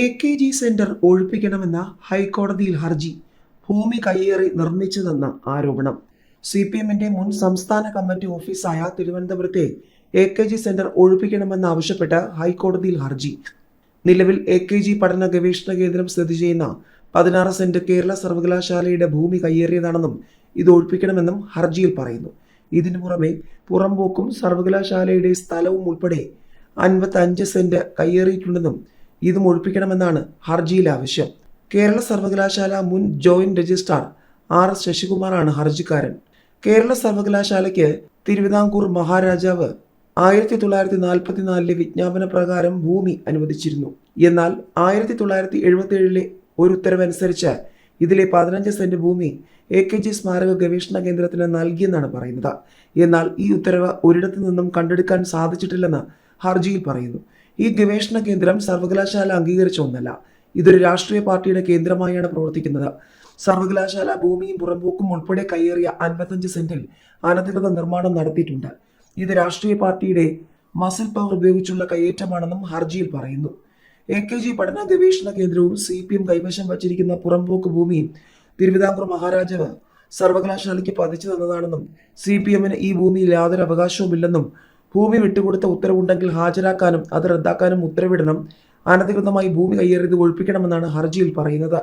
A K G centre ഒഴിപ്പിക്കണമെന്ന ഹൈക്കോടതിയിൽ ഹർജി ഭൂമി കയ്യേറി നിർമ്മിച്ചതെന്ന ആരോപണം. സി പി എമ്മിന്റെ മുൻ സംസ്ഥാന കമ്മിറ്റി ഓഫീസായ തിരുവനന്തപുരത്തെ എ കെ ജി സെന്റർ ഒഴിപ്പിക്കണമെന്നാവശ്യപ്പെട്ട് ഹൈക്കോടതിയിൽ ഹർജി. നിലവിൽ എ കെ ജി പഠന ഗവേഷണ കേന്ദ്രം സ്ഥിതി ചെയ്യുന്ന പതിനാറ് സെന്റ് കേരള സർവകലാശാലയുടെ ഭൂമി കയ്യേറിയതാണെന്നും ഇത് ഒഴിപ്പിക്കണമെന്നും ഹർജിയിൽ പറയുന്നു. ഇതിനു പുറമെ പുറംപോക്കും സർവകലാശാലയുടെ സ്ഥലവും ഉൾപ്പെടെ അൻപത്തി അഞ്ച് സെന്റ് കയ്യേറിയിട്ടുണ്ടെന്നും ഇതും ഒഴിപ്പിക്കണമെന്നാണ് ഹർജിയിൽ ആവശ്യം. കേരള സർവകലാശാല മുൻ ജോയിന്റ് രജിസ്ട്രാർ ആർ എസ് ശശികുമാറാണ് ഹർജിക്കാരൻ. കേരള സർവകലാശാലയ്ക്ക് തിരുവിതാംകൂർ മഹാരാജാവ് ആയിരത്തി തൊള്ളായിരത്തി നാൽപ്പത്തിനാലിലെ വിജ്ഞാപന പ്രകാരം ഭൂമി അനുവദിച്ചിരുന്നു. എന്നാൽ ആയിരത്തി തൊള്ളായിരത്തി എഴുപത്തി ഏഴിലെ ഒരു ഉത്തരവനുസരിച്ച് ഇതിലെ പതിനഞ്ച് സെന്റ് ഭൂമി എ കെ ജി സ്മാരക ഗവേഷണ കേന്ദ്രത്തിന് നൽകിയെന്നാണ് പറയുന്നത്. എന്നാൽ ഈ ഉത്തരവ് ഒരിടത്തു നിന്നും കണ്ടെടുക്കാൻ സാധിച്ചിട്ടില്ലെന്ന് ഹർജിയിൽ പറയുന്നു. ഈ ഗവേഷണ കേന്ദ്രം സർവകലാശാല അംഗീകരിച്ച ഒന്നല്ല. ഇതൊരു രാഷ്ട്രീയ പാർട്ടിയുടെ കേന്ദ്രമായാണ് പ്രവർത്തിക്കുന്നത്. സർവകലാശാല ഭൂമിയും പുറമ്പോക്കും ഉൾപ്പെടെ കയ്യേറിയ അൻപത്തഞ്ച് സെന്റിൽ അനധികൃത നിർമ്മാണം നടത്തിയിട്ടുണ്ട്. ഇത് രാഷ്ട്രീയ പാർട്ടിയുടെ മസിൽ പവർ ഉപയോഗിച്ചുള്ള കയ്യേറ്റമാണെന്നും ഹർജിയിൽ പറയുന്നു. എ കെ ജി പഠന ഗവേഷണ കേന്ദ്രവും സി പി എം കൈവശം വച്ചിരിക്കുന്ന പുറമ്പോക്ക് ഭൂമിയും തിരുവിതാംകൂർ മഹാരാജാവ് സർവകലാശാലയ്ക്ക് പതിച്ചു തന്നതാണെന്നും സി പി എമ്മിന് ഈ ഭൂമിയിൽ യാതൊരു അവകാശവുമില്ലെന്നും ഭൂമി വിട്ടുകൊടുത്ത ഉത്തരവുണ്ടെങ്കിൽ ഹാജരാക്കാനും അത് റദ്ദാക്കാനും ഉത്തരവിടണം. അനധികൃതമായി ഭൂമി കയ്യേറിയത് ഒഴിപ്പിക്കണമെന്നാണ് ഹർജിയിൽ പറയുന്നത്.